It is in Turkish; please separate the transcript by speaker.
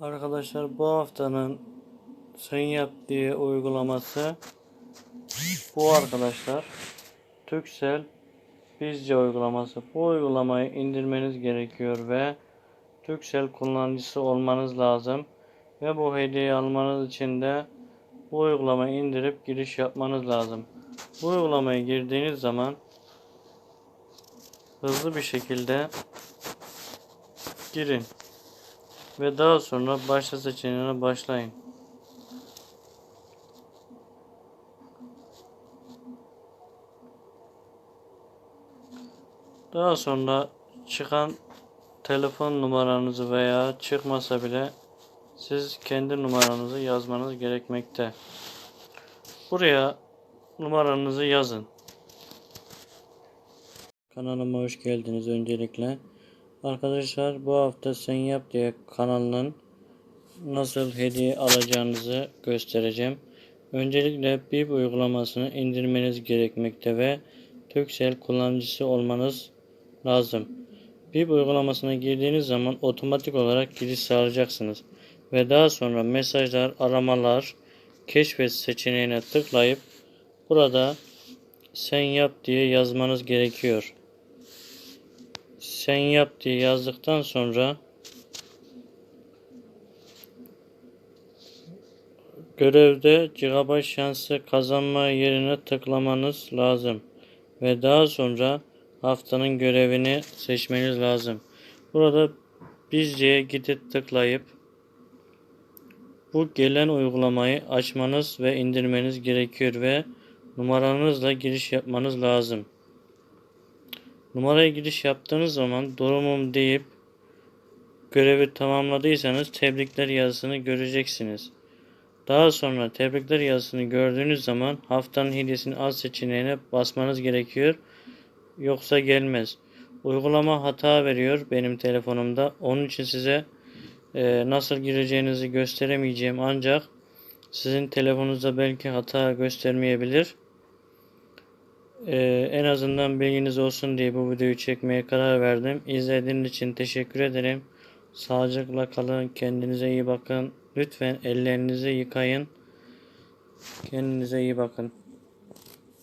Speaker 1: Arkadaşlar bu haftanın Sen Yap diye uygulaması bu arkadaşlar. Türksel Bizce uygulaması. Bu uygulamayı indirmeniz gerekiyor ve Türksel kullanıcısı olmanız lazım. Ve bu hediyeyi almanız için de bu uygulamayı indirip giriş yapmanız lazım. Bu uygulamaya girdiğiniz zaman hızlı bir şekilde girin ve daha sonra başla seçeneğine başlayın. Daha sonra çıkan telefon numaranızı veya çıkmasa bile siz kendi numaranızı yazmanız gerekmekte. Buraya numaranızı yazın. Kanalıma hoş geldiniz öncelikle. Arkadaşlar bu hafta Sen Yap diye kanalının nasıl hediye alacağınızı göstereceğim. Öncelikle BIP uygulamasını indirmeniz gerekmekte ve Turkcell kullanıcısı olmanız lazım. BIP uygulamasına girdiğiniz zaman otomatik olarak giriş sağlayacaksınız. Ve daha sonra mesajlar, aramalar, keşfet seçeneğine tıklayıp burada sen yap diye yazmanız gerekiyor. Sen yap diye yazdıktan sonra görevde GB şansı kazanma yerine tıklamanız lazım ve daha sonra haftanın görevini seçmeniz lazım. Burada bizceye gidip tıklayıp bu gelen uygulamayı açmanız ve indirmeniz gerekiyor ve numaranızla giriş yapmanız lazım. Numaraya giriş yaptığınız zaman durumum deyip görevi tamamladıysanız tebrikler yazısını göreceksiniz. Daha sonra tebrikler yazısını gördüğünüz zaman haftanın hediyesini al seçeneğine basmanız gerekiyor. Yoksa gelmez. Uygulama hata veriyor benim telefonumda. Onun için size e, nasıl gireceğinizi gösteremeyeceğim ancak sizin telefonunuzda belki hata göstermeyebilir. Ee, en azından bilginiz olsun diye bu videoyu çekmeye karar verdim. İzlediğiniz için teşekkür ederim. Sağlıcakla kalın. Kendinize iyi bakın. Lütfen ellerinizi yıkayın. Kendinize iyi bakın.